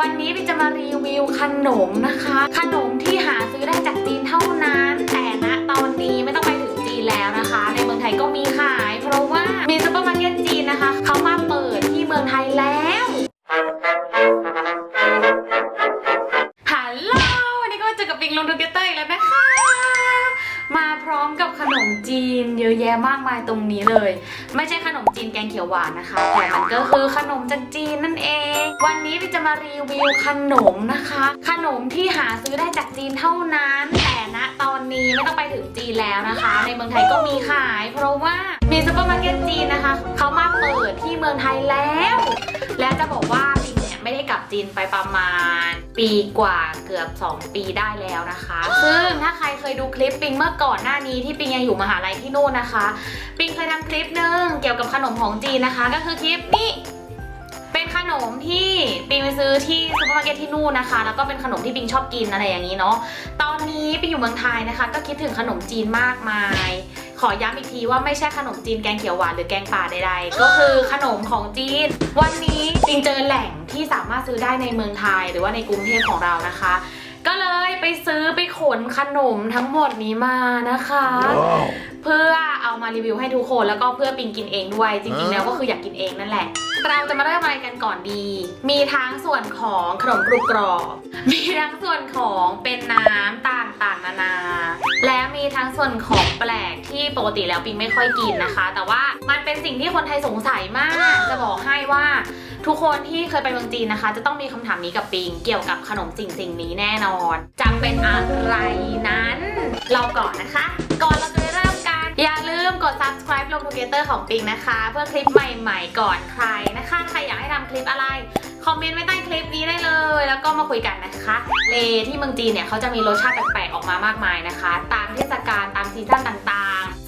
วันนี้พี่จะมารีวิวขนมนะคะ ขนมที่หาซื้อได้จากจีนเท่านั้น แต่ณตอนนี้ไม่ต้องไปถึงจีนแล้วนะคะ ในเมืองไทยก็มีขาย เพราะว่ามีซูเปอร์มาร์เก็ตจีนนะคะเขามา แยะมากมายตรงนี้เลย ไม่ใช่ขนมจีนแกงเขียวหวานนะคะ แต่มันก็คือขนมจากจีนนั่นเอง วันนี้พี่จะมารีวิวขนมนะคะ ขนมที่หาซื้อได้จากจีนเท่านั้น แต่ณตอนนี้ไม่ต้องไปถึงจีนแล้วนะคะ ในเมืองไทยก็มีขาย เพราะว่ามีซูเปอร์มาร์เก็ตจีนนะคะเขามาเปิดที่เมืองไทยแล้ว และจะบอกว่า จีนไปประมาณ ปีกว่าเกือบ 2 ปีได้แล้วนะคะ ซึ่งถ้าใครเคยดูคลิปปิงเมื่อก่อนหน้านี้ที่ปิงยังอยู่มหาลัยที่นู่นนะคะ ปิงเคยทำคลิปหนึ่งเกี่ยวกับขนมของจีนนะคะ ก็คือคลิปนี้เป็นขนมที่ปิงไปซื้อที่ซูเปอร์มาร์เก็ตที่นู่นนะคะ แล้วก็เป็นขนมที่ปิงชอบกินอะไรอย่างนี้เนาะตอนนี้ปิงอยู่เมืองไทยนะคะ ก็คิดถึงขนมจีนมากมาย ขอย้ำอีกทีว่าไม่ใช่ขนมจีนแกงเขียวหวานหรือแกงป่าใดๆ ก็คือขนมของจีน วันนี้จิงเจอแหล่งที่สามารถซื้อได้ในเมืองไทย หรือว่าในกรุงเทพของเรานะคะ ไปซื้อไปขนขนมทั้งหมดนี้มานะคะ เพื่อเอามารีวิวให้ทุกคนแล้วก็เพื่อปิงกินเองด้วยจริงๆแล้วก็คืออยากกินเองนั่นแหละ เราจะมาเริ่มอะไรกันก่อนดี มีทั้งส่วนของขนมกรุบกรอบ มีทั้งส่วนของเป็นน้ำต่างๆนานา และมีทั้งส่วนของแปลกที่ปกติแล้วปิงไม่ค่อยกินนะคะ แต่ว่ามันเป็นสิ่งที่คนไทยสงสัยมาก จะบอกให้ว่า ทุกคนที่เคยไปเมืองจีนนะคะ จะต้องมีคำถามนี้กับปิง เกี่ยวกับขนมสิ่งสิ่งนี้แน่นอนจะเป็นอะไรนั้น เราก่อนนะคะ ก่อนเราจะเริ่มกัน อย่าลืมกด subscribe ลง Together ของปิงนะคะ เพื่อคลิปใหม่ ๆ ก่อนใครนะคะ ใครอยากให้ทำคลิปอะไรคอมเมนต์ไว้ใต้คลิปนี้ได้เลย แล้วก็มาคุยกันนะคะ เลที่เมืองจีนเนี่ยเขาจะมีรสชาติแปลกๆออกมามากมายนะคะ ตามเทศกาลตามซีซั่นต่างๆ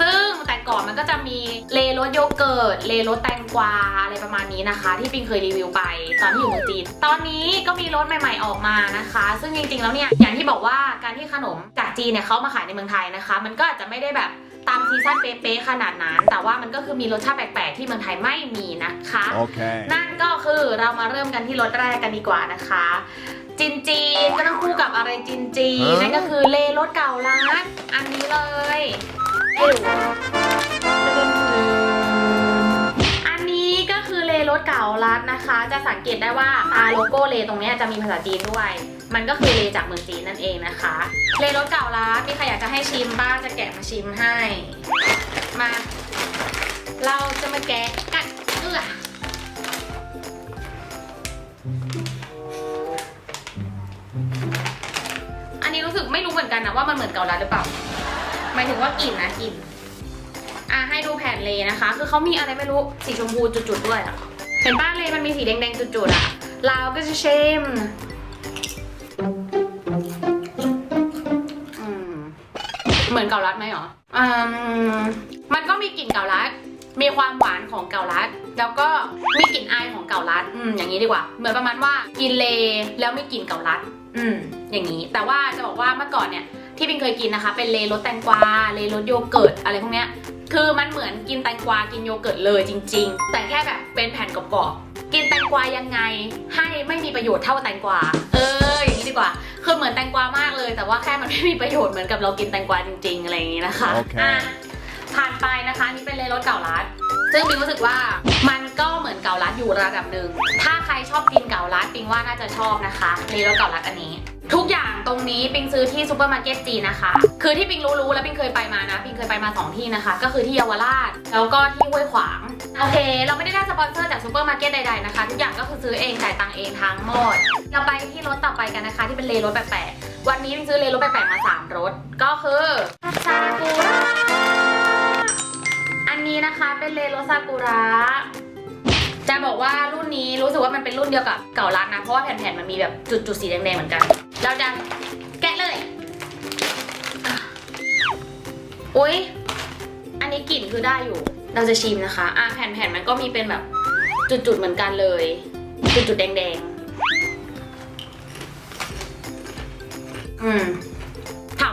ก่อนมันก็จะมีเลรสโยเกิร์ตเลรสแตงกวาอะไรประมาณนี้นะคะ ที่ปิงเคยรีวิวไปตอนที่อยู่เมืองจีนตอนนี้ก็มีรสใหม่ ๆออกมานะคะ ซึ่งจริงๆแล้วเนี่ยอย่างที่บอกว่าการที่ขนมจากจีนเนี่ยเขามาขายในเมืองไทยนะคะ มันก็อาจจะไม่ได้แบบตามซีซั่นเป๊ะๆขนาดนั้น แต่ว่ามันก็คือมีรสชาติแปลกๆ ที่เมืองไทยไม่มีนะคะ Okay. นั่นก็คือเรามาเริ่มกันที่รสแรกกันดีกว่านะคะ จินจีนก็ต้องคู่กับอะไรจินจีนฮะนั่นก็คือเลรสเก่าร้านอันนี้เลยให้ดู อันนี้ก็คือเลรสเก่าร้านะคะ จะสังเกตได้ว่าตาโลโก้เลตรงนี้จะมีภาษาจีนด้วย มันก็คือเลจากเมืองจีนนั่นเองนะคะ เลรสเก่าร้านมีใครอยากจะให้ชิมบ้างจะแกะมาชิมให้ มา เราจะมาแกะกันเอื้ออันนี้รู้สึกไม่รู้เหมือนกันนะว่ามันเหมือนเก่าลัดหรือเปล่า หมายถึงว่ากลิ่นนะกลิ่นอะให้ดูแผ่นเลนะคะ คือเขามีอะไรไม่รู้สีชมพูจุดๆด้วยอะเห็นป้าเลมันมีสีแดงๆจุดๆอะเราก็จะเชมเหมือนเกาลัดไหมหรออืมมันก็มีกลิ่นเกาลัดมีความหวานของเกาลัด แล้วก็มีกลิ่นอายของเกาลัด อืม อย่างนี้ดีกว่า เหมือนประมาณว่ากินเลแล้วไม่กลิ่นเกาลัด อืม อย่างนี้ แต่ว่าจะบอกว่าเมื่อก่อนเนี่ย ที่ปิงเคยกินนะคะ เป็นเลรสแตงกวาเลรสโยเกิร์ตอะไรพวกเนี้ยคือมันเหมือนกินแตงกวากินโยเกิร์ตเลยจริง ๆ แต่แค่แบบเป็นแผ่นกรอบๆกินแตงกวายังไง ให้ไม่มีประโยชน์เท่าแตงกวาเอออย่างนี้ดีกว่าคือเหมือนแตงกวามากเลย แต่ว่าแค่มันไม่มีประโยชน์เหมือนกับเรากินแตงกวาจริงๆอะไรอย่างนี้นะคะโอเคะ ผ่านไปนะคะนี่เป็นเลรสเก่าลัดซึ่งปิงรู้สึกว่ามันก็เหมือนเก่าลัดอยู่ระดับหนึ่งถ้าใครชอบกินเก่าลัดปิงว่าน่าจะชอบนะคะเลรสเก่าลัดอันนี้ ทุกอย่างตรงนี้ปิงซื้อที่ซูเปอร์มาร์เก็ตจีนนะคะ คือที่ปิงรู้ๆแล้วปิงเคยไปมานะปิงเคยไปมาสองที่นะคะ ก็คือที่เยาวราชแล้วก็ที่ห้วยขวางโอเค เราไม่ได้ได้สปอนเซอร์จากซูเปอร์มาร์เก็ตใดๆนะคะทุกอย่างก็คือซื้อเองจ่ายตังค์เองทั้งหมดเราไปที่รถต่อไปกันนะคะ ที่เป็นเลรถแปลกๆวันนี้ปิงซื้อเลรถแปลกๆมาสามรถก็คือซากุระ นี้นะคะเป็นเลโรซากุระจะบอกว่ารุ่นนี้รู้สึกว่ามันเป็นรุ่นเดียวกับเก่ารัดนะ เพราะว่าแผ่นๆมันมีแบบจุดๆสีแดงๆเหมือนกัน เราจะแกะเลยอุ้ยอันนี้กลิ่นคือได้อยู่ เราจะชิมนะคะ อะแผ่นๆมันก็มีเป็นแบบจุดๆเหมือนกันเลย จุดๆแดงๆ อืม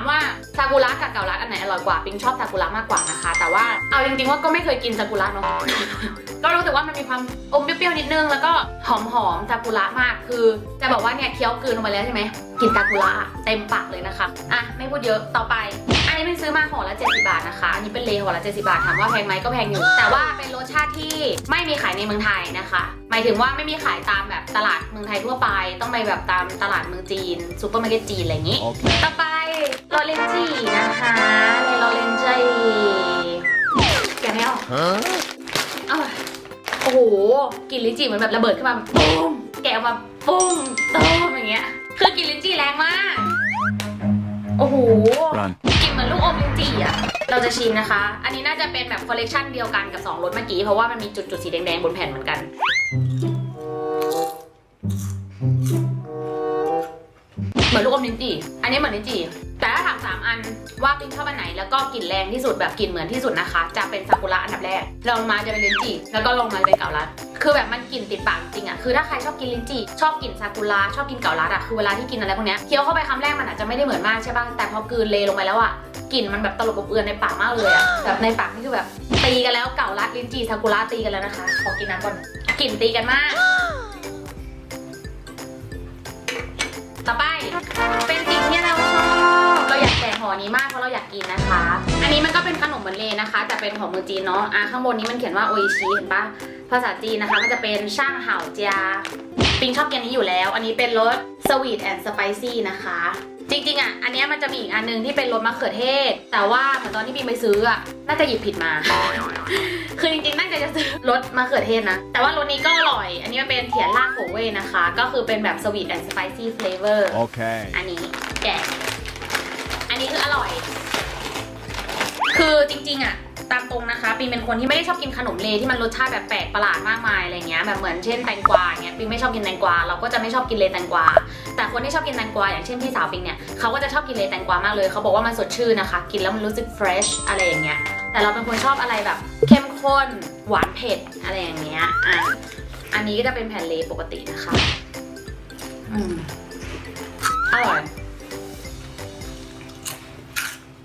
ว่าซากุระกับเกาลัดอันไหนอร่อยกว่าปิงชอบซากุระมากกว่านะคะ แต่ว่าเอาจริงๆว่าก็ไม่เคยกินซากุระเนาะก็รู้สึกว่ามันมีความอมเปรี้ยวๆนิดนึง แล้วก็หอมหอมๆซากุระมากคือจะบอกว่าเนี่ยเคี้ยวกลืนลงไปแล้วใช่ไหมกลินซากุระอะเต็มปากเลยนะคะอะไม่พูดเยอะต่อไป อันนี้เป็นซื้อมาห่อละ70 บาทนะคะ อันนี้เป็นเลห่อละ70 บาทถามว่าแพงไหมก็แพงอยู่ แต่ว่าเป็นรสชาติที่ไม่มีขายในเมืองไทยนะคะ หมายถึงว่าไม่มีขายตามแบบตลาดเมืองไทยทั่วไป ต้องไปแบบตามตลาดเมืองจีนซูเปอร์มาร์เก็ตจีนอะไรอย่างนี้ Okay. ต่อไป โรเลนจีนะคะเลโรเลนจีแกะไม่ออก Huh? เอ้ยโอ้โหกลิ่นลิ้นจี่เหมือนแบบระเบิดขึ้นมาปุ้มแกะออกมาปุ้มตุ้มอย่างเงี้ย คือกลิ่นลิ้นจี่แรงมาก โอ้โห Run. กลิ่นเหมือนลูกอมลิ้นจี่อะเราจะชิมนะคะ อันนี้น่าจะเป็นแบบคอลเลกชันเดียวกันกับ2รสเมื่อกี้เพราะว่ามันมีจุดๆสีแดงๆบนแผ่นเหมือนกันเห มือนลูกอมลิ้นจี่ อันนี้เหมือนลิ้นจี่ แต่ถ้าถามสามอันว่าปิงชอบอันไหนแล้วก็กลิ่นแรงที่สุดแบบกลิ่นเหมือนที่สุดนะคะ จะเป็นซากุระอันดับแรกรองมาจะเป็นลิ้นจี่แล้วก็ลงมาเป็นเกาลัด คือแบบมันกลิ่นติดปากจริงอะคือถ้าใครชอบกินลิ้นจี่ชอบกลิ่นซากุระชอบกินเกาลัดอะคือเวลาที่กินอะไรพวกเนี้ยเคี้ยวเข้าไปคำแรกมันอาจจะไม่ได้เหมือนมากใช่ป่ะแต่พอกลืนเลลงไปแล้วอะกลิ่นมันแบบตลบอบเอือนในปากมากเลยอะแบบในปากนี่คือแบบตีกันแล้วเกาลัดลิ้นจี่ซากุระตีกันแล้วนะคะขอกินน้ำก่อนกลิ่นตีกันมาก ต่อไป เป็นสิ่งที่เราชอบเราอยากแกะห่อนี้มากเพราะเราอยากกินนะคะ อันนี้มันก็เป็นขนมเหมือนเลนะคะ แต่เป็นของเมืองจีนเนาะอะข้างบนนี้มันเขียนว่าโออิชิเห็นปะภาษาจีนนะคะมันจะเป็นช่างเห่าเจียปิงชอบกินอันนี้อยู่แล้ว อันนี้เป็นรสสวีทแอนด์สไปซี่นะคะ จริงๆอะอันเนี้ยมันจะมีอีกอันนึงที่เป็นรสมะเขือเทศ แต่ว่าเหมือนตอนที่ปิงไปซื้ออะน่าจะหยิบผิดมา คือจริงๆน่าจะจะซื้อรสมะเขือเทศนะ แต่ว่ารสนี้ก็อร่อย อันนี้มันเป็นเทียนลากโขเว่นะคะ ก็คือเป็นแบบสวีทแอนด์สไปซี่เฟลเวอร์ Okay. อันนี้แกะอันนี้คืออร่อย คือจริงๆอะตามตรงนะคะปิงเป็นคนที่ไม่ได้ชอบกินขนมเลที่มันรสชาติแบบแปลกประหลาดมากมายอะไรเงี้ยแบบเหมือนเช่นแตงกวาเงี้ยปิงไม่ชอบกินแตงกวาเราก็จะไม่ชอบกินเลแตงกวา แต่คนที่ชอบกินแตงกวาอย่างเช่นพี่สาวปิงเนี่ยเขาก็จะชอบกินเลแตงกวามากเลยเขาบอกว่ามันสดชื่นนะคะ กินแล้วมันรู้สึก fresh อะไรอย่างเงี้ยแต่เราเป็นคนชอบอะไรแบบเข้มข้นหวานเผ็ดอะไรอย่างเงี้ยอะอันนี้ก็จะเป็นแผ่นเลปกตินะคะอืมอร่อย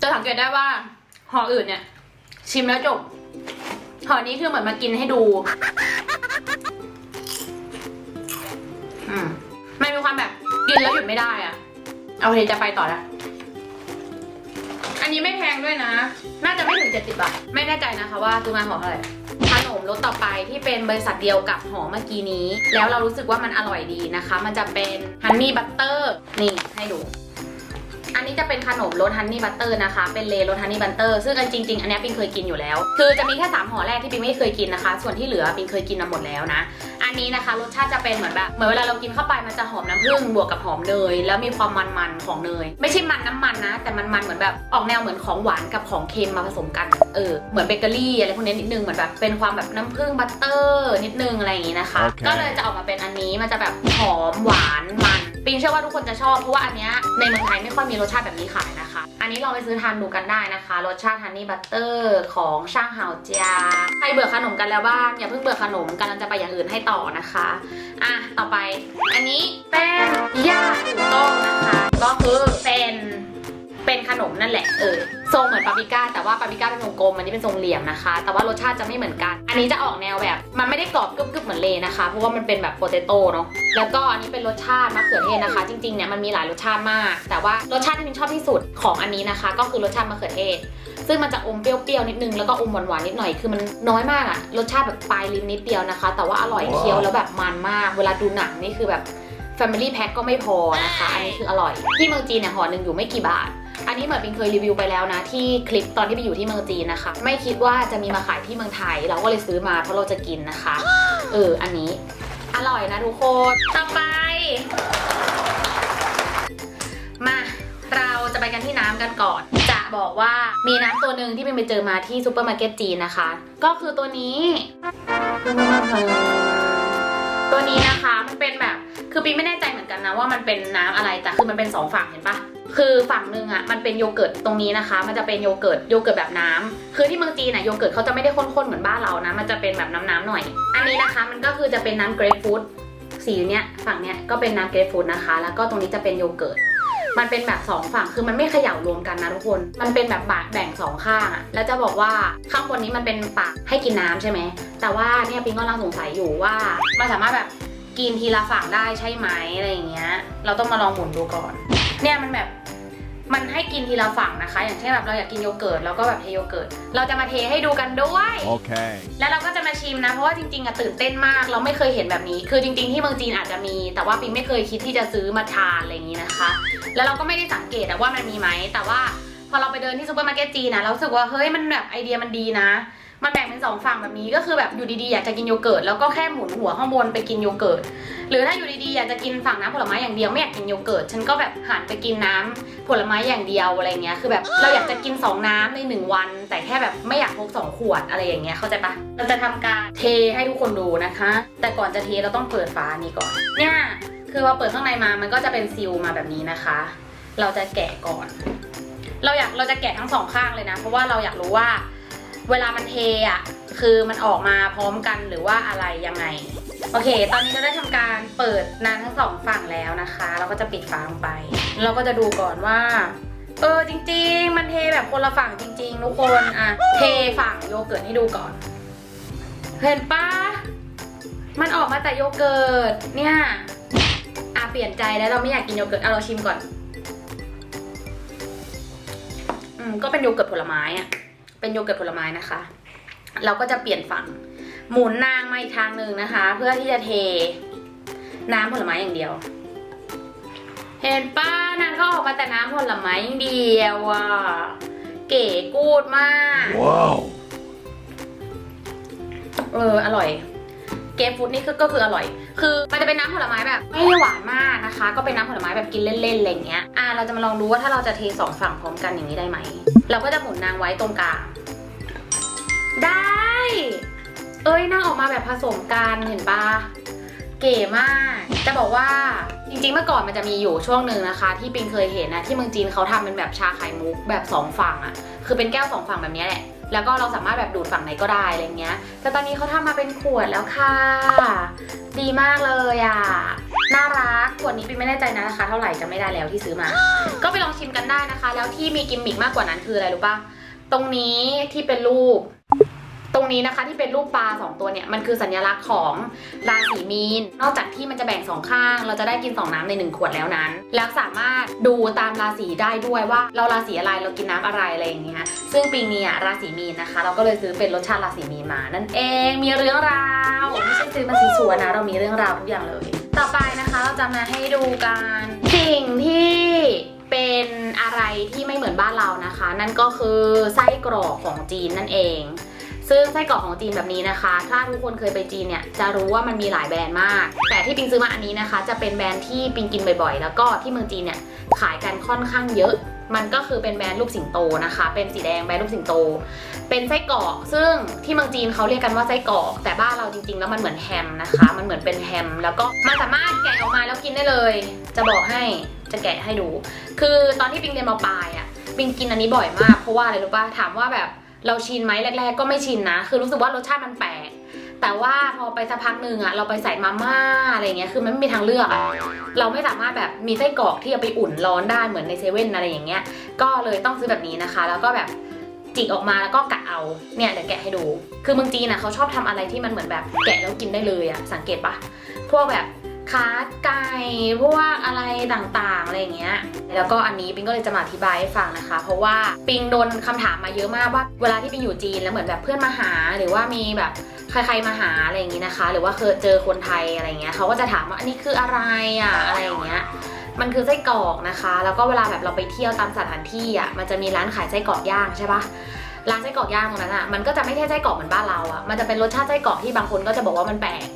จะสังเกตได้ว่าห่ออื่นเนี่ย ชิมแล้วจบห่อนี้คือเหมือนมากินให้ดูอืมมันมีความแบบ กินแล้วหยุดไม่ได้อะเอาเคจะไปต่อละอันนี้ไม่แพงด้วยนะ น่าจะไม่ถึง 70 บาท ไม่แน่ใจนะคะว่าซื้อมาห่อเท่าไหร่ขนมรสต่อไปที่เป็นบริษัทเดียวกับห่อเมื่อกี้นี้ แล้วเรารู้สึกว่ามันอร่อยดีนะคะ มันจะเป็นฮันนี่บัตเตอร์นี่ให้ดู อันนี้จะเป็นขนมรสฮันนี่บัตเตอร์นะคะ เป็นเลรสฮันนี่บัตเตอร์ซึ่งอันจริง ๆ อันเนี้ยปิงเคยกินอยู่แล้ว คือจะมีแค่3ห่อแรกที่ปิงไม่เคยกินนะคะ ส่วนที่เหลือปิงเคยกินมาหมดแล้วนะ อันนี้นะคะรสชาติจะเป็นเหมือนแบบเหมือนเวลาเรากินเข้าไปมันจะหอมน้ำผึ้งบวกกับหอมเนยแล้วมีความมันๆของเนย ไม่ใช่มันน้ำมันนะ แต่มันมันๆเหมือนแบบออกแนวเหมือนของหวานกับของเค็มมาผสมกันเออเหมือนเบเกอรี่อะไรพวกนี้นิดนึงเหมือนแบบเป็นความแบบน้ำผึ้งบัตเตอร์นิดนึงอะไรอย่างงี้นะคะโอเคก็เลยจะออกมาเป็นอันนี้มันจะแบบหอมหวานมัน ปิงเชื่อว่าทุกคนจะชอบเพราะว่าอันเนี้ยในเมืองไทยไม่ค่อยมีรสชาติแบบนี้ขายนะคะ อันนี้ลองไปซื้อทานดูกันได้นะคะ รสชาติฮันนี่บัตเตอร์ของช่างเฮาเจียใครเบื่อขนมกันแล้วบ้างอย่าเพิ่งเบื่อขนมกำลังจะไปอย่างอื่นให้ต่อนะคะอะต่อไป อันนี้แป้ง ขนมนั่นแหละเออทรงเหมือนปาปริก้าแต่ว่าปาปริก้าเป็นทรงกลมอันนี้เป็นทรงเหลี่ยมนะคะ แต่ว่ารสชาติจะไม่เหมือนกัน อันนี้จะออกแนวแบบ มันไม่ได้กรอบกรึบๆเหมือนเลนะคะ เพราะว่ามันเป็นแบบโปเตโต้เนาะแล้วก็อันนี้เป็นรสชาติมะเขือเทศนะคะ จริงๆเนี่ยมันมีหลายรสชาติมาก แต่ว่ารสชาติที่มินชอบที่สุดของอันนี้นะคะ ก็คือรสชาติมะเขือเทศซึ่งมันจะอมเปรี้ยวๆนิดนึงแล้วก็อมหวานๆนิดหน่อยคือมันน้อยมากอะรสชาติแบบปลายลิ้นนิดเดียวนะคะ แต่ว่าอร่อยเคี้ยวแล้วแบบมันมาก เวลาดูหนังนี่คือแบบ Family Pack ก็ไม่พอนะคะ อันนี้คืออร่อย ที่เมืองจีนเนี่ยห่อหนึ่งอยู่ไม่กี่บาท อันนี้เหมือนปิงเคยรีวิวไปแล้วนะ ที่คลิปตอนที่ไปอยู่ที่เมืองจีนนะคะ ไม่คิดว่าจะมีมาขายที่เมืองไทย เราก็เลยซื้อมาเพราะเราจะกินนะคะ เออ อันนี้อร่อยนะทุกคน ต่อไป มาเราจะไปกันที่น้ำกันก่อน จะบอกว่ามีน้ำตัวหนึ่งที่เป็นไปเจอมาที่ซูเปอร์มาร์เก็ตจีนนะคะ ก็คือตัวนี้ ตัวนี้นะคะมันเป็นแบบ คือปีไม่แน่ใจเหมือนกันนะว่ามันเป็นน้ำอะไรแต่คือมันเป็นสองฝั่งเห็นปะคือฝั่งหนึ่งอะมันเป็นโยเกิร์ตตรงนี้นะคะ มันจะเป็นโยเกิร์ตโยเกิร์ตแบบน้ำคือที่เมืองจีนน่ะโยเกิร์ตเขาจะไม่ได้ข้นๆเหมือนบ้านเรานะ มันจะเป็นแบบน้ำๆหน่อย อันนี้นะคะมันก็คือจะเป็นน้ำเกรปฟรุตสีเนี้ยฝั่งเนี้ยก็เป็นน้ำเกรปฟรุตนะคะ แล้วก็ตรงนี้จะเป็นโยเกิร์ตมันเป็นแบบสองฝั่งคือมันไม่เขย่ารวมกันนะทุกคน มันเป็นแบบบาดแบ่งสองข้างอะแล้วจะบอกว่าข้างบนนี้มันเป็นปากให้กินน้ำใช่ไหมแต่ว่าเนี่ยปิงก็กำลังสงสัยอยู่ว่ามันสามารถแบบ กินทีละฝั่งได้ใช่ไหมอะไรอย่างเงี้ย เราต้องมาลองหมุนดูก่อน เนี่ยมันแบบมันให้กินทีละฝั่งนะคะ อย่างเช่นแบบเราอยากกินโยเกิร์ตเราก็แบบเทโยเกิร์ตเราจะมาเทให้ดูกันด้วย Okay. แล้วเราก็จะมาชิมนะ เพราะว่าจริงๆอะตื่นเต้นมาก เราไม่เคยเห็นแบบนี้ คือจริง ๆ ที่เมืองจีนอาจจะมี แต่ว่าปิงไม่เคยคิดที่จะซื้อมาทานอะไรอย่างนี้นะคะ แล้วเราก็ไม่ได้สังเกตอะว่ามันมีไหมแต่ว่าพอเราไปเดินที่ซูเปอร์มาร์เก็ตจีนนะเรารู้สึกว่าเฮ้ยมันแบบไอเดียมันดีนะ มันแบ่งเป็นสองฝั่งแบบนี้ก็คือแบบอยู่ดีๆอยากจะกินโยเกิร์ตแล้วก็แค่หมุนหัวข้างบนไปกินโยเกิร์ตหรือถ้าอยู่ดีๆอยากจะกินฝั่งน้ำผลไม้อย่างเดียวไม่อยากกินโยเกิร์ตฉันก็แบบหันไปกินน้ำผลไม้อย่างเดียวอะไรเงี้ยคือแบบเราอยากจะกินสองน้ำในหนึ่งวัน แต่แค่แบบไม่อยากพกสองขวดอะไรอย่างเงี้ยเข้าใจปะเราจะทำการเทให้ทุกคนดูนะคะ แต่ก่อนจะเทเราต้องเปิดฝานี้ก่อน เนี่ยคือพอเปิดข้างในมามันก็จะเป็นซีลมาแบบนี้นะคะ เราจะแกะก่อน เราอยากเราจะแกะทั้งสองข้างเลยนะ เพราะว่าเราอยากรู้ว่า เวลามันเทอะคือมันออกมาพร้อมกันหรือว่าอะไรยังไง โอเค ตอนนี้เราได้ทำการเปิดน้ำทั้งสองฝั่งแล้วนะคะ เราก็จะปิดฝาลงไป เราก็จะดูก่อนว่า เออจริง ๆ มันเทแบบคนละฝั่งจริง ๆ ทุกคนอะเทฝั่งโยเกิร์ตให้ดูก่อน เห็นปะมันออกมาแต่โยเกิร์ตเนี่ยอะเปลี่ยนใจแล้วเราไม่อยากกินโยเกิร์ตเอาเราชิมก่อน อืมก็เป็นโยเกิร์ตผลไม้อะ เป็นโยเกิร์ตผลไม้นะคะ เราก็จะเปลี่ยนฝั่ง หมุนนางมาอีกทางหนึ่งนะคะ เพื่อที่จะเทน้ำผลไม้อย่างเดียว เห็นป้านางก็ออกมาแต่น้ำผลไม้อย่างเดียวอะเก๋กูดมาก Wow. เออ อร่อย เกฟฟูดนี่คือก็คืออร่อย คือมันจะเป็นน้ำผลไม้แบบไม่หวานมากนะคะ ก็เป็นน้ำผลไม้แบบกินเล่นๆอะไรเงี้ย อะเราจะมาลองดูว่าถ้าเราจะเทสองฝั่งพร้อมกันอย่างนี้ได้ไหม เราก็จะหมุนนางไว้ตรงกลาง ได้ เอ้ยนางออกมาแบบผสมกันเห็นปะเก๋มาก จะบอกว่าจริงๆเมื่อก่อนมันจะมีอยู่ช่วงหนึ่งนะคะ ที่ปิงเคยเห็นนะที่เมืองจีนเขาทำเป็นแบบชาไข่มุกแบบสองฝั่งอะคือเป็นแก้วสองฝั่งแบบนี้แหละ แล้วก็เราสามารถแบบดูดฝั่งไหนก็ได้อะไรเงี้ย แต่ตอนนี้เขาทำมาเป็นขวดแล้วค่ะ ดีมากเลยอะ น่ารัก ขวดนี้ปิงไม่แน่ใจนะราคาเท่าไหร่จะไม่ได้แล้วที่ซื้อมา ก็ไปลองชิมกันได้นะคะ แล้วที่มีกิมมิกมากกว่านั้นคืออะไรรู้ปะตรงนี้ที่เป็นรูป ตรงนี้นะคะที่เป็นรูปปลาสองตัวเนี่ยมันคือสัญลักษณ์ของราศีมีน นอกจากที่มันจะแบ่งสองข้าง เราจะได้กินสองน้ำในหนึ่งขวดแล้วนั้น แล้วสามารถดูตามราศีได้ด้วยว่าเราราศีอะไรเรากินน้ำอะไรอะไรอย่างเงี้ยซึ่งปีนี้อะราศีมีนนะคะ เราก็เลยซื้อเป็นรสชาติราศีมีนมา นั่นเองมีเรื่องราวไม่ใช่ซื้อมาสีสวยนะ เรามีเรื่องราวทุกอย่างเลย ต่อไปนะคะเราจะมาให้ดูกันสิ่งที่เป็นอะไรที่ไม่เหมือนบ้านเรานะคะ นั่นก็คือไส้กรอกของจีนนั่นเอง ซึ่งไส้กรอกของจีนแบบนี้นะคะ ถ้าทุกคนเคยไปจีนเนี่ยจะรู้ว่ามันมีหลายแบรนด์มาก แต่ที่ปิงซื้อมาอันนี้นะคะ จะเป็นแบรนด์ที่ปิงกินบ่อยๆ แล้วก็ที่เมืองจีนเนี่ยขายกันค่อนข้างเยอะ มันก็คือเป็นแบรนด์รูปสิงโตนะคะ เป็นสีแดงแบรนด์รูปสิงโต เป็นไส้กรอก ซึ่งที่เมืองจีนเขาเรียกกันว่าไส้กรอก แต่บ้านเราจริงๆ แล้วมันเหมือนแฮมนะคะ มันเหมือนเป็นแฮม แล้วก็มันสามารถแกะออกมาแล้วกินได้เลย จะบอกให้ จะแกะให้ดู คือตอนที่ปิงเรียนมปลายอะปิงกินอันนี้บ่อยมาก เพราะว่าอะไรรู้ป่ะ ถามว่าแบบ เราชินไหมแรก ๆ ก็ไม่ชินนะ คือรู้สึกว่ารสชาติมันแปลกแต่ว่าพอไปสักพักหนึ่งอะเราไปใส่มาม่าอะไรเงี้ยคือมันไม่มีทางเลือกอะเราไม่สามารถแบบมีไส้กรอกที่เอาไปอุ่นร้อนได้เหมือนในเซเว่นอะไรอย่างเงี้ย ก็เลยต้องซื้อแบบนี้นะคะ แล้วก็แบบจิกออกมาแล้วก็กะเอาเนี่ยเดี๋ยวแกะให้ดู คือเมืองจีนนะเขาชอบทำอะไรที่มันเหมือนแบบแกะแล้วกินได้เลยอะสังเกตปะพวกแบบ ขาไก่พวกอะไรต่างๆอะไรอย่างเงี้ย แล้วก็อันนี้ปิงก็เลยจะมาอธิบายให้ฟังนะคะ เพราะว่าปิงโดนคำถามมาเยอะมากว่า เวลาที่ปิงอยู่จีนแล้วเหมือนแบบเพื่อนมาหา หรือว่ามีแบบใครๆมาหาอะไรอย่างงี้นะคะ หรือว่าเคยเจอคนไทยอะไรเงี้ยเขาก็จะถามว่าอันนี้คืออะไรอะอะไรอย่างเงี้ยมันคือไส้กรอกนะคะ แล้วก็เวลาแบบเราไปเที่ยวตามสถานที่อะมันจะมีร้านขายไส้กรอกย่างใช่ปะร้านไส้กรอกย่างตรงนั้นอะมันก็จะไม่ใช่ไส้กรอกเหมือนบ้านเราอะมันจะเป็นรสชาติไส้กรอกที่บางคนก็จะบอกว่ามันแปลก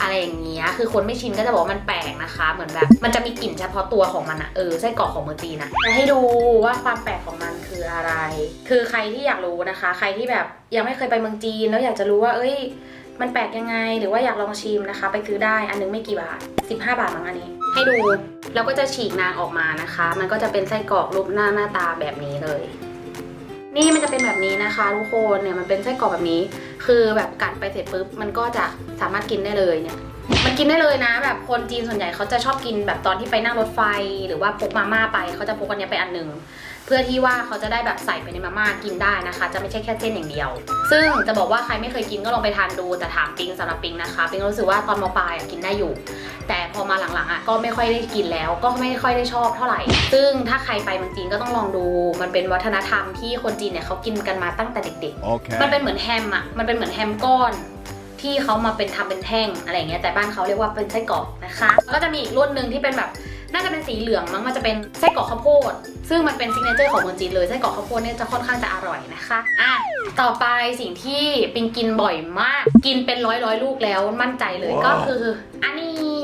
อะไรอย่างเงี้ย คือคนไม่ชินก็จะบอกว่ามันแปลกนะคะ เหมือนแบบ มันจะมีกลิ่นเฉพาะตัวของมันอะเออไส้กรอกของเมืองจีนอะจะให้ดูว่าความแปลกของมันคืออะไร คือใครที่อยากรู้นะคะ ใครที่แบบยังไม่เคยไปเมืองจีนแล้วอยากจะรู้ว่า เอ้ย มันแปลกยังไง หรือว่าอยากลองชิมนะคะ ไปซื้อได้ อันนึงไม่กี่บาท 15 บาทมั้งอันนี้ ให้ดู แล้วก็จะฉีกนางออกมานะคะ มันก็จะเป็นไส้กรอกรูปหน้าหน้าตาแบบนี้เลย นี่มันจะเป็นแบบนี้นะคะทุกคน เนี่ยมันเป็นไส้กรอกแบบนี้ คือแบบกัดไปเสร็จปุ๊บมันก็จะสามารถกินได้เลยเนี่ยมันกินได้เลยนะ แบบคนจีนส่วนใหญ่เขาจะชอบกินแบบตอนที่ไปนั่งรถไฟ หรือว่าพกมาม่าไปเขาจะพกอันนี้ไปอันหนึ่ง เพื่อที่ว่าเขาจะได้แบบใส่ไปในมาม่ากินได้นะคะ จะไม่ใช่แค่เส้นอย่างเดียว ซึ่งจะบอกว่าใครไม่เคยกินก็ลองไปทานดูแต่ถามปิงสำหรับปิงนะคะปิงรู้สึกว่าตอนมปลายอะกินได้อยู่ แต่พอมาหลังๆอะก็ไม่ค่อยได้กินแล้วก็ไม่ค่อยได้ชอบเท่าไหร่ ซึ่งถ้าใครไปเมืองจีนก็ต้องลองดู มันเป็นวัฒนธรรมที่คนจีนเนี่ยเขากินกันมาตั้งแต่เด็กๆ Okay. มันเป็นเหมือนแฮมอะมันเป็นเหมือนแฮมก้อนที่เขามาเป็นทำเป็นแท่งอะไรอย่างเงี้ยแต่บ้านเขาเรียกว่าเป็นไส้กรอกนะคะ ก็จะมีอีกรุ่นหนึ่งที่เป็นแบบ น่าจะเป็นสีเหลืองมั้งมันจะเป็นไส้กรอกข้าวโพด ซึ่งมันเป็นซิกเนเจอร์ของเมืองจีนเลยไส้กรอกข้าวโพดเนี่ยจะค่อนข้างจะอร่อยนะคะอะต่อไปสิ่งที่ปิงกินบ่อยมาก กินเป็นร้อยร้อยๆลูกแล้วมั่นใจเลยว้าวก็คืออันนี้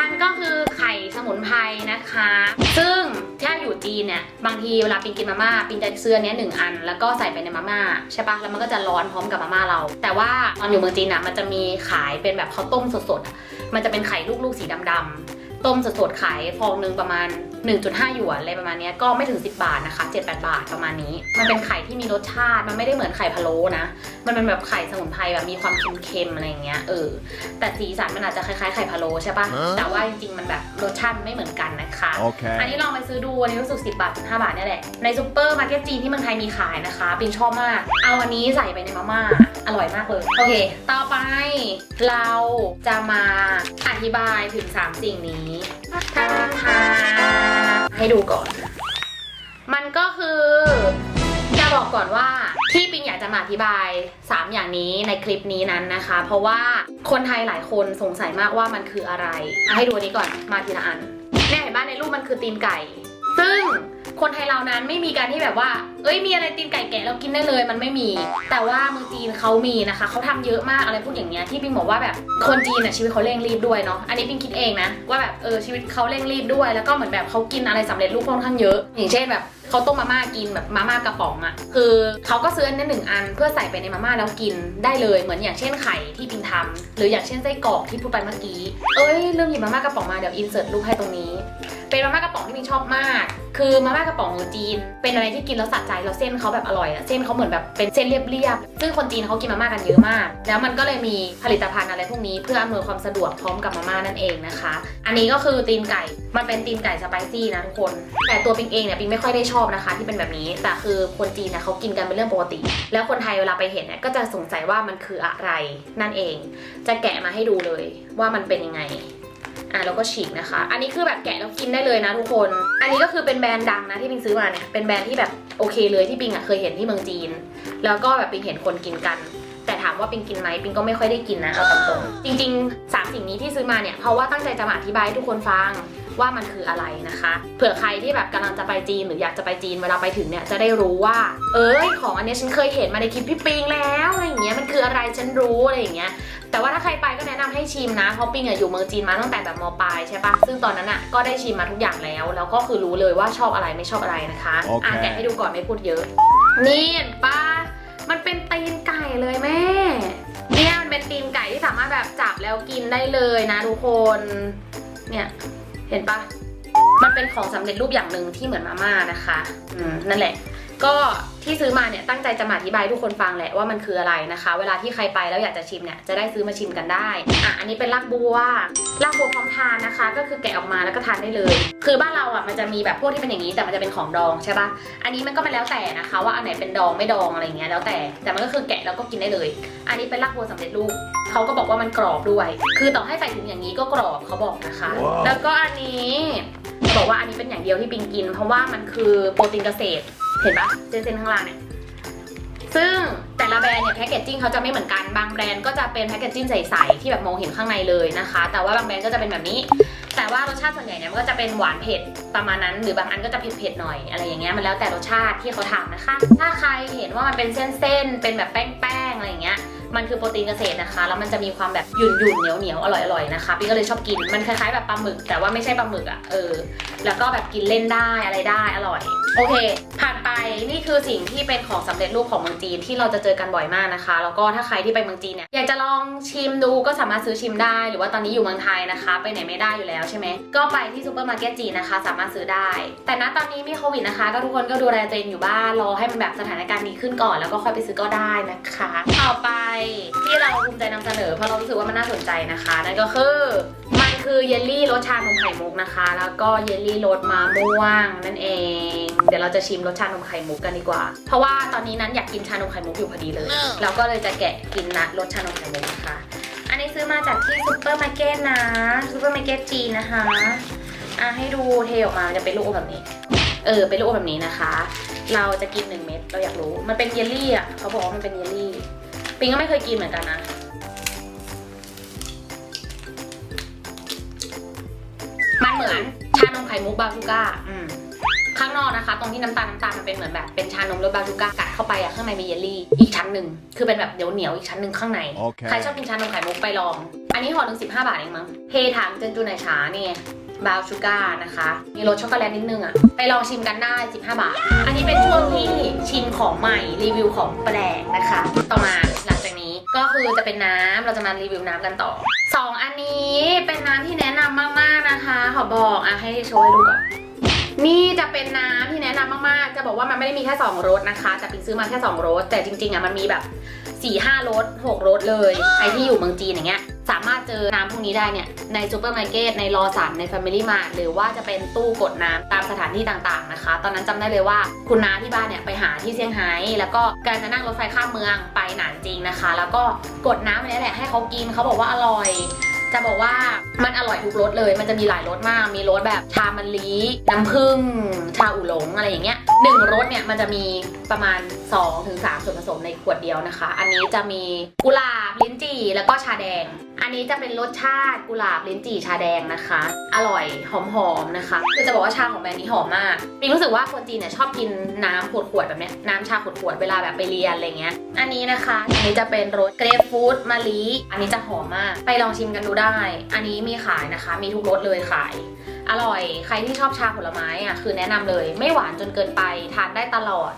มันก็คือไข่สมุนไพรนะคะ ซึ่งถ้าอยู่จีนเนี่ย บางทีเวลาปิงกินมาม่าปิงจะเสื้อเนี้ยหนึ่งอัน แล้วก็ใส่ไปในมาม่าใช่ปะแล้วมันก็จะร้อนพร้อมกับมาม่าเรา แต่ว่าตอนอยู่เมืองจีนอะมันจะมีขายเป็นแบบข้าวต้มสดๆอะมันจะเป็นไข่ลูกๆสีดำๆ ต้มสดๆขายฟองหนึ่งประมาณ 1.5 หยวนอะไรประมาณเนี้ยก็ไม่ถึง 10 บาทนะคะ7-8 บาทประมาณนี้ มันเป็นไข่ที่มีรสชาติมันไม่ได้เหมือนไข่พะโล้นะ มันเป็นแบบไข่สมุนไพรแบบมีความเค็มๆอะไรอย่างเงี้ยเออแต่สีสันมันอาจจะคล้ายๆไข่พะโล้ใช่ปะฮะแต่ว่าจริงๆมันแบบรสชาติมันไม่เหมือนกันนะคะ Okay. อันนี้ลองไปซื้อดูอันนี้รู้สึก 10 บาทถึง5บาทเนี่ยแหละในซูเปอร์มาร์เก็ตจีนที่เมืองไทยมีขายนะคะปิงชอบมาก เอาอันนี้ใส่ไปในมาม่าอร่อยมากเลยโอเค ต่อไป เราจะมาอธิบายถึง 3 สิ่งนี้ทาทาให้ดูก่อน มันก็คือจะบอกก่อนว่าที่ปิงอยากจะมาอธิบาย 3 อย่างนี้ในคลิปนี้นั้นนะคะ เพราะว่าคนไทยหลายคนสงสัยมากว่ามันคืออะไร ให้ดูอันนี้ก่อนมาทีละอันเนี่ยเห็นบ้านในรูปมันคือตีนไก่ ซึ่ง คนไทยเรานั้นไม่มีการที่แบบว่า เอ้ยมีอะไรตีนไก่แกะเรากินได้เลย มันไม่มี แต่ว่าเมืองจีนเขามีนะคะเขาทำเยอะมากอะไรพวกอย่างเงี้ยที่ปิงบอกว่าแบบคนจีนอะชีวิตเขาเร่งรีบด้วยเนาะอันนี้ปิงคิดเองนะว่าแบบเออชีวิตเขาเร่งรีบด้วย แล้วก็เหมือนแบบเขากินอะไรสำเร็จรูปค่อนข้างเยอะ อย่างเช่นแบบ เขาต้มมาม่ากินแบบมาม่ากระป๋องอะคือเขาก็ซื้ออันนี้หนึ่งอันเพื่อใส่ไปในมาม่าแล้วกินได้เลยเหมือนอย่างเช่นไข่ที่ปิงทำหรืออย่างเช่นไส้กรอกที่พูดไปเมื่อกี้เอ้ยลืมหยิบมาม่ากระป๋องมาเดี๋ยวอินเสิร์ตรูปให้ตรงนี้ เป็นมาม่ากระป๋องที่มินชอบมาก คือมาม่ากระป๋องของจีน เป็นอะไรที่กินแล้วสะใจแล้วเส้นเขาแบบอร่อยอะเส้นเขาเหมือนแบบเป็นเส้นเรียบๆซึ่งคนจีนเขากินมาม่ากันเยอะมาก แล้วมันก็เลยมีผลิตภัณฑ์อะไรพวกนี้เพื่ออำนวยความสะดวกพร้อมกับมาม่านั่นเองนะคะ อันนี้ก็คือตีนไก่มันเป็นตีนไก่สไปซี่นะทุกคน แต่ตัวปิงเองเนี่ยปิงไม่ค่อยได้ชอบนะคะที่เป็นแบบนี้ แต่คือคนจีนเนี่ยเขากินกันเป็นเรื่องปกติ แล้วคนไทยเวลาไปเห็นเนี่ยก็จะสงสัยว่ามันคืออะไรนั่นเอง จะแกะมาให้ดูเลยว่ามันเป็นยังไงอะแล้วก็ฉีกนะคะ อันนี้คือแบบแกะแล้วกินได้เลยนะทุกคน อันนี้ก็คือเป็นแบรนด์ดังนะที่ปิงซื้อมาเนี่ย เป็นแบรนด์ที่แบบโอเคเลยที่ปิงอะเคยเห็นที่เมืองจีน แล้วก็แบบปิงเห็นคนกินกัน แต่ถามว่าปิงกินไหมปิงก็ไม่ค่อยได้กินนะเอาตรงๆจริงๆสามสิ่งนี้ที่ซื้อมาเนี่ย เพราะว่าตั้งใจจะมาอธิบายให้ทุกคนฟัง ว่ามันคืออะไรนะคะ เผื่อใครที่แบบกำลังจะไปจีนหรืออยากจะไปจีนเวลาไปถึงเนี่ยจะได้รู้ว่า เอ้ยของอันเนี้ยฉันเคยเห็นมาในคลิปพี่ปิงแล้วอะไรอย่างเงี้ยมันคืออะไรฉันรู้อะไรอย่างเงี้ยแต่ว่าถ้าใครไปก็แนะนำให้ชิมนะเพราะปิงอะอยู่เมืองจีนมาตั้งแต่แบบมปลายใช่ปะซึ่งตอนนั้นอะก็ได้ชิมมาทุกอย่างแล้ว แล้วก็คือรู้เลยว่าชอบอะไรไม่ชอบอะไรนะคะโอเคอะแกะให้ดูก่อนไม่พูดเยอะ นี่เห็นปะมันเป็นตีนไก่เลยแม่เนี่ยมันเป็นตีนไก่ที่สามารถแบบจับแล้วกินได้เลยนะทุกคนเนี่ย เห็นปะมันเป็นของสำเร็จรูปอย่างหนึ่งที่เหมือนมาม่านะคะ อืมนั่นแหละ ก็ที่ซื้อมาเนี่ยตั้งใจจะมาอธิบายให้ทุกคนฟังแหละว่ามันคืออะไรนะคะ เวลาที่ใครไปแล้วอยากจะชิมเนี่ยจะได้ซื้อมาชิมกันได้อะอันนี้เป็นรากบัวรากบัวพร้อมทานนะคะ ก็คือแกะออกมาแล้วก็ทานได้เลย คือบ้านเราอะมันจะมีแบบพวกที่เป็นอย่างนี้แต่มันจะเป็นของดองใช่ปะอันนี้มันก็มันแล้วแต่นะคะ ว่าอันไหนเป็นดองไม่ดองอะไรอย่างเงี้ยแล้วแต่แต่มันก็คือแกะแล้วก็กินได้เลย อันนี้เป็นรากบัวสำเร็จรูปเขาก็บอกว่ามันกรอบด้วย คือต่อให้ใส่ถุงอย่างนี้ก็กรอบเขาบอกนะคะว้าวแล้วก็อันนี้จะบอกว่าอันนี้เป็นอย่างเดียวที่ปิงกิน เพราะว่ามันคือโปรตีนเกษตร เห็นปะเส้นๆข้างล่างเนี่ยซึ่งแต่ละแบรนด์เนี่ยแพคเกจจิ้งเขาจะไม่เหมือนกัน บางแบรนด์ก็จะเป็นแพคเกจจิ้งใสๆที่แบบมองเห็นข้างในเลยนะคะ แต่ว่าบางแบรนด์ก็จะเป็นแบบนี้ แต่ว่ารสชาติส่วนใหญ่เนี่ยมันก็จะเป็นหวานเผ็ดประมาณนั้น หรือบางอันก็จะเผ็ดๆหน่อยอะไรอย่างเงี้ยมันแล้วแต่รสชาติที่เขาทำนะคะ ถ้าใครเห็นว่ามันเป็นเส้นๆเป็นแบบแป้งๆอะไรอย่างเงี้ย มันคือโปรตีนเกษตรนะคะ แล้วมันจะมีความแบบหยุ่นหยุ่นเหนียวเหนียวอร่อยอร่อยนะคะพี่ก็เลยชอบกินมันคล้ายๆแบบปลาหมึก แต่ว่าไม่ใช่ปลาหมึกอะเออ แล้วก็แบบกินเล่นได้อะไรได้อร่อย โอเค ผ่านไปนี่คือสิ่งที่เป็นของสำเร็จรูปของเมืองจีนที่เราจะเจอกันบ่อยมากนะคะ แล้วก็ถ้าใครที่ไปเมืองจีนเนี่ยอยากจะลองชิมดูก็สามารถซื้อชิมได้ หรือว่าตอนนี้อยู่เมืองไทยนะคะ ไปไหนไม่ได้อยู่แล้วใช่ไหมก็ไปที่ซูเปอร์มาร์เก็ตจีนนะคะ สามารถซื้อได้ แต่ณตอนนี้มีโควิดนะคะ ก็ทุกคนก็ดูแลตัวเองอยู่บ้านรอให้มันแบบสถานการณ์ดีขึ้นก่อน แล้วก็ค่อยไปซื้อก็ได้นะคะต่อไปที่เราภูมิใจนำเสนอเพราะเรารู้สึกว่ามันน่าสนใจนะคะ นั่นก็คือมันคือเยลลี่รสชานมไข่มุกนะคะ แล้วก็เยลลี่รสมะม่วงนั่นเอง เดี๋ยวเราจะชิมรสชานมไข่มุกกันดีกว่า เพราะว่าตอนนี้นั้นอยากกินชานมไข่มุกอยู่พอดีเลย เราก็เลยจะแกะกินนะรสชานมไข่มุกนะคะ อันนี้ซื้อมาจากที่ซูเปอร์มาร์เก็ตนะซูเปอร์มาร์เก็ตจีนนะคะอะให้ดูเทออกมาจะเป็นลูกอมแบบนี้ เออเป็นลูกอมแบบนี้นะคะ เราจะกินหนึ่งเม็ดเราอยากรู้ มันเป็นเยลลี่อะเขาบอกว่ามันเป็นเยลลี่ ปิงก็ไม่เคยกินเหมือนกันนะ มันเหมือนชานมไข่มุกบาซูก้าอืมข้างนอกนะคะ ตรงที่น้ำตาลน้ำตาลมันเป็นเหมือนแบบเป็นชานมรสบาซูก้ากัดเข้าไปอะข้างในมีเยลลี่อีกชั้นหนึ่งคือเป็นแบบเหนียวเหนียวๆอีกชั้นหนึ่งข้างใน Okay. ใครชอบกินชานมไข่มุกไปลอง อันนี้ห่อหนึ่งสิบห้าบาทเองมั้งเทถังเจนจูไนชาเนี่ยบราวน์ชูการ์นะคะ มีรสช็อกโกแลตนิดนึงอะไปลองชิมกันได้ 15 บาท อันนี้เป็นช่วงที่ชิมของใหม่รีวิวของแปลกนะคะ ต่อมาหลัง จากนี้ก็คือจะเป็นน้ำเราจะมารีวิวน้ำกันต่อสองอันนี้เป็นน้ำที่แนะนำมากๆนะคะ ขอบอกอะให้โชว์ให้ดูก่อนนี่จะเป็นน้ำที่แนะนำมากๆ จะบอกว่ามันไม่ได้มีแค่ 2รสนะคะ แต่ปิงซื้อมาแค่ 2รสแต่จริงๆอะมันมีแบบ 4ี่ห้ารสหกรสเลย ใครที่อยู่เมืองจีนอย่างเงี้ยสามารถเจอน้ำพวกนี้ได้เนี่ย ในซูเปอร์มาร์เก็ตในรอสันใน f ฟ m i l y m มาหรือว่าจะเป็นตู้กดน้ำตามสถานที่ต่างๆนะคะ ตอนนั้นจำได้เลยว่าคุณน้าที่บ้านเนี่ยไปหาที่เซี่ยงไฮ้แล้วก็การจะนั่งรถไฟข้ามเมืองไปหนานจริงนะคะ แล้วก็กดน้ำอันนี้แหละให้เขากินเขาบอกว่าอร่อย จะบอกว่ามันอร่อยทุกรสเลย มันจะมีหลายรสมาก มีรสแบบชามะลิน้ำผึ้ง ชาอูหลงอะไรอย่างเงี้ยหนึ่งรสเนี่ยมันจะมีประมาณ 2-3ถึงส่วนผสมในขวดเดียวนะคะ อันนี้จะมีกุหลาบลิ้นจี่แล้วก็ชาแดง อันนี้จะเป็นรสชาติกุหลาบลิ้นจี่ชาแดงนะคะ อร่อยหอมๆนะคะคือจะบอกว่าชาของแบรนด์นี้หอมมากปิงรู้สึกว่าคนจีนเนี่ยชอบกินน้ำขวดๆแบบเนี้ยน้ำชาขวดๆเวลาแบบไปเรียนอะไรเงี้ย อันนี้นะคะ อันนี้จะเป็นรสเกรฟฟูดมะลิอันนี้จะหอมมาก ไปลองชิมกันดูได้อันนี้มีขายนะคะ มีทุกรสเลยขาย อร่อย ใครที่ชอบชาผลไม้อะคือแนะนำเลย ไม่หวานจนเกินไปทานได้ตลอด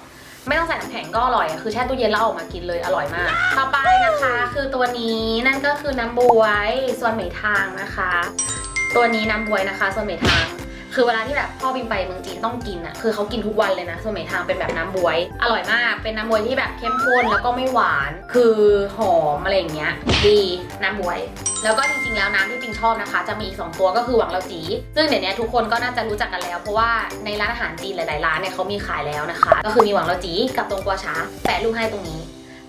ไม่ต้องใส่น้ำแข็งก็อร่อยอะคือแช่ตู้เย็นแล้วเอาออกมากินเลยอร่อยมาก ต่อไปนะคะ คือตัวนี้นั่นก็คือน้ำบวยส่วนเหมยทางนะคะ ตัวนี้น้ำบวยนะคะ ส่วนเหมยทาง คือเวลาที่แบบพ่อบินไปเมืองจีนต้องกินอะคือเขากินทุกวันเลยนะส่วนเหมยทางเป็นแบบน้ำบวย อร่อยมาก เป็นน้ำบวยที่แบบเข้มข้นแล้วก็ไม่หวาน คือหอมอะไรอย่างเงี้ย ดีน้ำบวย แล้วก็จริงๆแล้วน้ำที่ปิงชอบนะคะ จะมีอีก 2 ตัวก็คือหวังเราจี ซึ่งเดี๋ยวนี้ทุกคนก็น่าจะรู้จักกันแล้ว เพราะว่าในร้านอาหารจีนหลายๆร้านเนี่ยเขามีขายแล้วนะคะ ก็คือมีหวังเราจีกับตรงกัวช้าแปะรูปให้ตรงนี้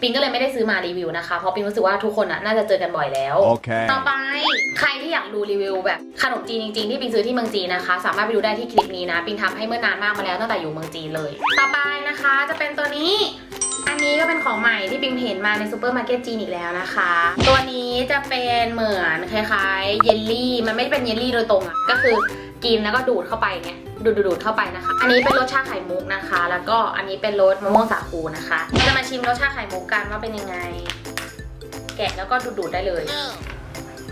ปิงก็เลยไม่ได้ซื้อมารีวิวนะคะ เพราะปิงรู้สึกว่าทุกคนอะน่าจะเจอกันบ่อยแล้ว Okay. ต่อไปใครที่อยากดูรีวิวแบบขนมจีนจริงๆที่ปิงซื้อที่เมืองจีนนะคะ สามารถไปดูได้ที่คลิปนี้นะ ปิงทำให้เมื่อนานมากมาแล้วตั้งแต่อยู่เมืองจีนเลย ต่อไปนะคะจะเป็นตัวนี้ อันนี้ก็เป็นของใหม่ที่ปิงเห็นมาในซูเปอร์มาร์เก็ตจีนอีกแล้วนะคะ ตัวนี้จะเป็นเหมือนคล้ายๆ เยลลี่ มันไม่ได้เป็นเยลลี่โดยตรงอะก็คือ กินแล้วก็ดูดเข้าไปเนี่ยดูดดูดๆๆเข้าไปนะคะ อันนี้เป็นรสชาไข่มุกนะคะ แล้วก็อันนี้เป็นรสมะม่วงสาคูนะคะเราจะมาชิมรสชาไข่มุกกันว่าเป็นยังไง แกะแล้วก็ดูดดูดๆได้เลย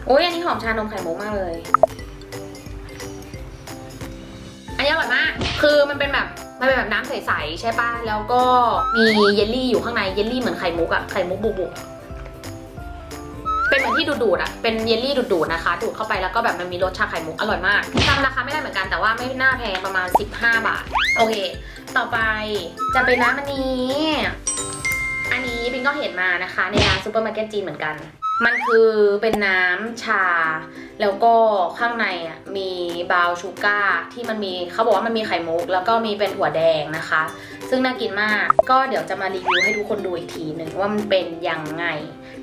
โอ้ยอันนี้หอมชานมไข่มุกมากเลย อันนี้อร่อยมาก คือมันเป็นแบบมันเป็นแบบน้ำใสๆใช่ป่ะ แล้วก็มีเยลลี่อยู่ข้างใน เยลลี่เหมือนไข่มุกอะไข่มุกบุบุเป็นเหมือน ที่ดูดๆอะเป็นเยลลี่ดูดๆนะคะ ดูดเข้าไปแล้วก็แบบมันมีรสชาไข่มุกอร่อยมากจำราคาไม่ได้เหมือนกันแต่ว่าไม่น่าแพงประมาณ 15 บาท โอเค ต่อไปจะเป็นน้ำอันนี้ อันนี้ปิงก็เห็นมานะคะ ในร้านซูเปอร์มาร์เก็ตจีนเหมือนกัน มันคือเป็นน้ำชา แล้วก็ข้างในอะมีบราวชูการ์ที่มันมีเขาบอกว่ามันมีไข่มุก แล้วก็มีเป็นถั่วแดงนะคะ ซึ่งน่ากินมาก ก็เดี๋ยวจะมารีวิวให้ทุกคนดูอีกทีหนึ่งว่ามันเป็นยังไง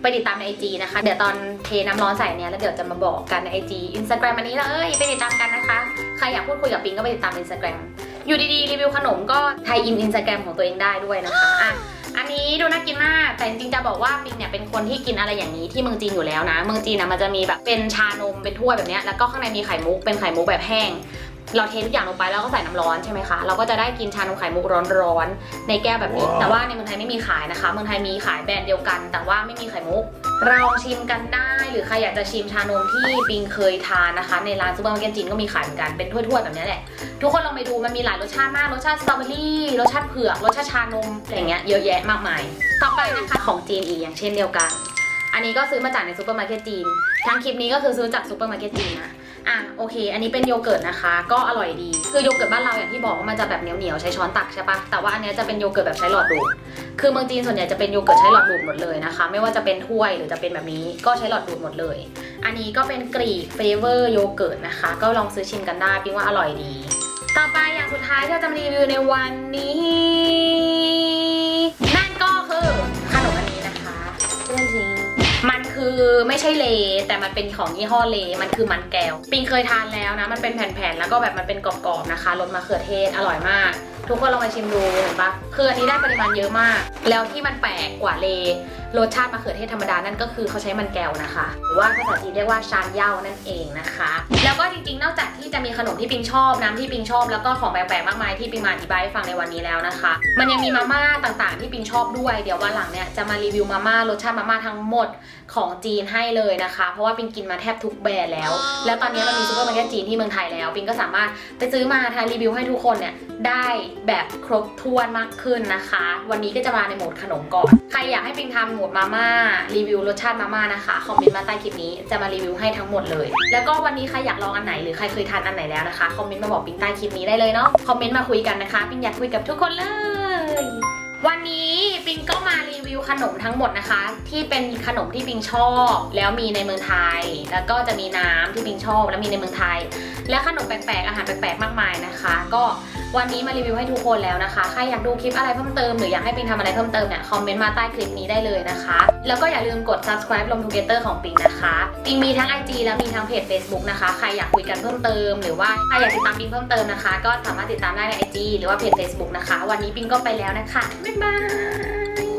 ไปติดตามใน IG นะคะ เดี๋ยวตอนเทน้ำร้อนใส่เนี้ยแล้วเดี๋ยวจะมาบอกกันใน IG Instagram อันนี้เลยไปติดตามกันนะคะ ใครอยากพูดคุยกับปิงก็ไปติดตาม Instagram อยู่ดีๆ รีวิวขนมก็ไทยอิน Instagram ของตัวเองได้ด้วยนะคะอะอันนี้ดูน่ากินมาก แต่จริงๆจะบอกว่าปิงเนี่ยเป็นคนที่กินอะไรอย่างนี้ที่เมืองจีนอยู่แล้วนะ เมืองจีนนะมันจะมีแบบเป็นชานมเป็นถ้วยแบบเนี้ยแล้วก็ข้างในมีไข่มุกเป็นไข่มุกแบบแห้ง เราเททุกอย่างลงไปแล้วก็ใส่น้ำร้อนใช่ไหมคะ เราก็จะได้กินชานมไข่มุกร้อนๆในแก้วแบบนี้ว้าวแต่ว่าในเมืองไทยไม่มีขายนะคะ เมืองไทยมีขายแบรนด์เดียวกัน แต่ว่าไม่มีไข่มุกลองชิมกันได้หรือใครอยากจะชิมชานมที่ปิงเคยทานนะคะ ในร้านซูเปอร์มาร์เก็ตจีนก็มีขายเหมือนกันเป็นถ้วยๆแบบนี้แหละ ทุกคนลองไปดูมันมีหลายรสชาติมากรสชาติสตรอเบอรี่รสชาติเผือกรสชาติชานมอะไรอย่างเงี้ยเยอะแยะมากมาย ต่อไปนะคะของจีนอีกอย่างเช่นเดียวกัน อันนี้ก็ซื้อมาจากในซูเปอร์มาร์เก็ตจีนทั้งคลิปนี้ก็คือซื้อจากซูเปอร์มาร์เก็ตจีนนะ อะโอเค อันนี้เป็นโยเกิร์ตนะคะ ก็อร่อยดี คือโยเกิร์ตบ้านเราอย่างที่บอกว่ามันจะแบบเหนียวๆใช้ช้อนตักใช่ปะแต่ว่าอันนี้จะเป็นโยเกิร์ตแบบใช้หลอดดูด คือเมืองจีนส่วนใหญ่จะเป็นโยเกิร์ตใช้หลอดดูดหมดเลยนะคะ ไม่ว่าจะเป็นถ้วยหรือจะเป็นแบบนี้ก็ใช้หลอดดูดหมดเลย อันนี้ก็เป็นกรีกเฟเวอร์โยเกิร์ตนะคะ ก็ลองซื้อชิมกันได้ปิ้งว่าอร่อยดี ต่อไปอย่างสุดท้ายที่เราจะมารีวิวในวันนี้ คือไม่ใช่เล แต่มันเป็นของยี่ห้อเล มันคือมันแก้ว ปิงเคยทานแล้วนะ มันเป็นแผ่นๆ แล้วก็แบบมันเป็นกรอบๆนะคะรสมะเขือเทศอร่อยมาก ทุกคนลองไปชิมดูเห็นปะคืออันนี้ได้ปริมาณเยอะมาก แล้วที่มันแปลกกว่าเลรสชาติมะเขือเทศธรรมดานั่นก็คือเขาใช้มันแก้วนะคะ หรือว่าภาษาจีนเรียกว่าชานเย่านั่นเองนะคะ แล้วก็จริงๆ นอกจากที่จะมีขนมที่ปิงชอบน้ำที่ปิงชอบแล้วก็ของแปลกๆมากมายที่ปิงมาอธิบายให้ฟังในวันนี้แล้วนะคะ มันยังมีมาม่าต่างๆ ที่ปิงชอบด้วยเดี๋ยววันหลังเนี่ยจะมารีวิวมาม่ารสชาติมาม่าทั้งหมด ของจีนให้เลยนะคะ เพราะว่าปิงกินมาแทบทุกแบรนด์แล้ว แล้วตอนนี้มันมีซูเปอร์มาร์เก็ตจีนที่เมืองไทยแล้ว ปิงก็สามารถไปซื้อมาทานรีวิวให้ทุกคนเนี่ยได้แบบครบถ้วนมากขึ้นนะคะ วันนี้ก็จะมาในโหมดขนมก่อน ใครอยากให้ปิงทำโหมดมาม่ารีวิวรสชาติมาม่านะคะคอมเมนต์มาใต้คลิปนี้จะมารีวิวให้ทั้งหมดเลย แล้วก็วันนี้ใครอยากลองอันไหนหรือใครเคยทานอันไหนแล้วนะคะคอมเมนต์มาบอกปิงใต้คลิปนี้ได้เลยเนาะคอมเมนต์มาคุยกันนะคะปิงอยากคุยกับทุกคนเลย วันนี้ปิงก็มารีวิวขนมทั้งหมดนะคะ ที่เป็นขนมที่ปิงชอบ แล้วมีในเมืองไทย แล้วก็จะมีน้ำที่ปิงชอบ แล้วมีในเมืองไทย และขนมแปลกๆอาหารแปลกๆมากมายนะคะ ก็วันนี้มารีวิวให้ทุกคนแล้วนะคะ ใครอยากดูคลิปอะไรเพิ่มเติมหรืออยากให้ปิงทำอะไรเพิ่มเติมเนี่ยคอมเมนต์มาใต้คลิปนี้ได้เลยนะคะ แล้วก็อย่าลืมกด subscribe ลง Together ของปิงนะคะปิงมีทั้ง IG แล้วมีทั้งเพจ Facebook นะคะ ใครอยากคุยกันเพิ่มเติม หรือว่าใครอยากติดตามปิงเพิ่มเติมนะคะ ก็สามารถติดตามได้ใน IG หรือว่าเพจ Facebook นะคะ วันนี้ปิงก็ไปแล้วนะคะบ๊ายบาย